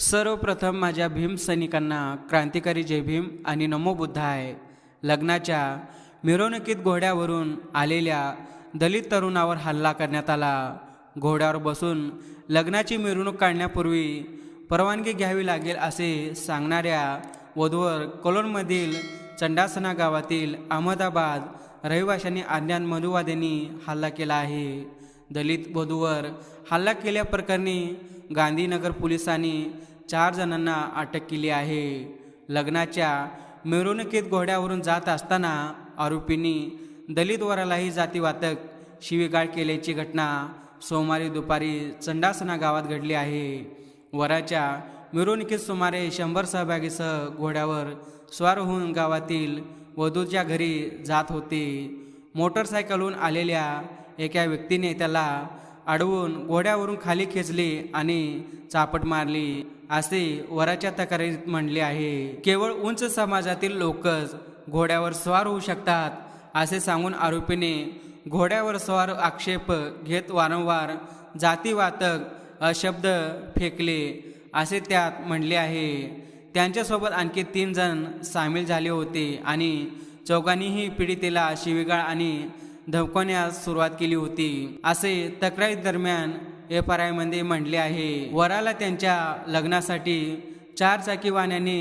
सर्वप्रथम माझ्या भीम सैनिकांना क्रांतिकारी जय भीम आणि नमो बुद्धाय लग्नाच्या मिरवणुकीत घोड्यावरून आलेल्या दलित तरुणावर हल्ला करण्यात आला. घोड्यावर बसून लग्नाची मिरवणूक काढण्यापूर्वी परवानगी घ्यावी लागेल असे सांगणाऱ्या वधूवर कोलोनमधील चंडासना गावातील अहमदाबाद रहिवाशांनी अज्ञान मधुवाद्यांनी हल्ला केला आहे. दलित वधूवर हल्ला केल्याप्रकरणी गांधीनगर पोलिसांनी चार जणांना अटक केली आहे. लग्नाच्या मिरवणुकीत घोड्यावरून जात असताना आरोपींनी दलित वरालाही जातीवातक शिवीगाळ केल्याची घटना सोमवारी दुपारी चंडासना गावात घडली आहे. वराच्या मिरवणुकीत सुमारे शंभर सहभागीसह घोड्यावर स्वार होऊन गावातील वधूच्या घरी जात होते. मोटरसायकलहून आलेल्या एका व्यक्तीने त्याला अडवून घोड्यावरून खाली खेचले आणि चापट मारली. असे वराच्या तक्रारीत म्हणले आहे केवळ उंच समाजातील लोकच घोड्यावर स्वार होऊ शकतात असे सांगून आरोपीने घोड्यावर स्वार आक्षेप घेत वारंवार जातीवातक अशब्द फेकले. असे त्यात म्हणले आहे त्यांच्यासोबत आणखी तीन जण सामील झाले होते आणि चौघांनीही पीडितेला शिवीगाळ आणि धमकवण्यास सुरुवात केली होती. असे तक्रारी दरम्यान एफ आर आयमध्ये म्हणले आहे. वराला त्यांच्या लग्नासाठी चार चाकी वाहनाने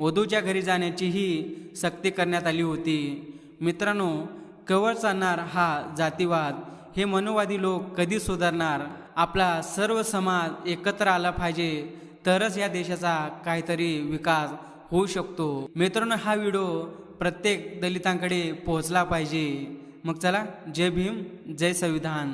वधूच्या घरी जाण्याचीही सक्ती करण्यात आली होती. मित्रांनो कवळ चालणार हा जातीवाद हे मनोवादी लोक कधी सुधारणार? आपला सर्व समाज एकत्र आला पाहिजे तरच या देशाचा काहीतरी विकास होऊ शकतो. मित्रांनो हा व्हिडिओ प्रत्येक दलितांकडे पोहोचला पाहिजे. मग चला जय भीम जय संविधान.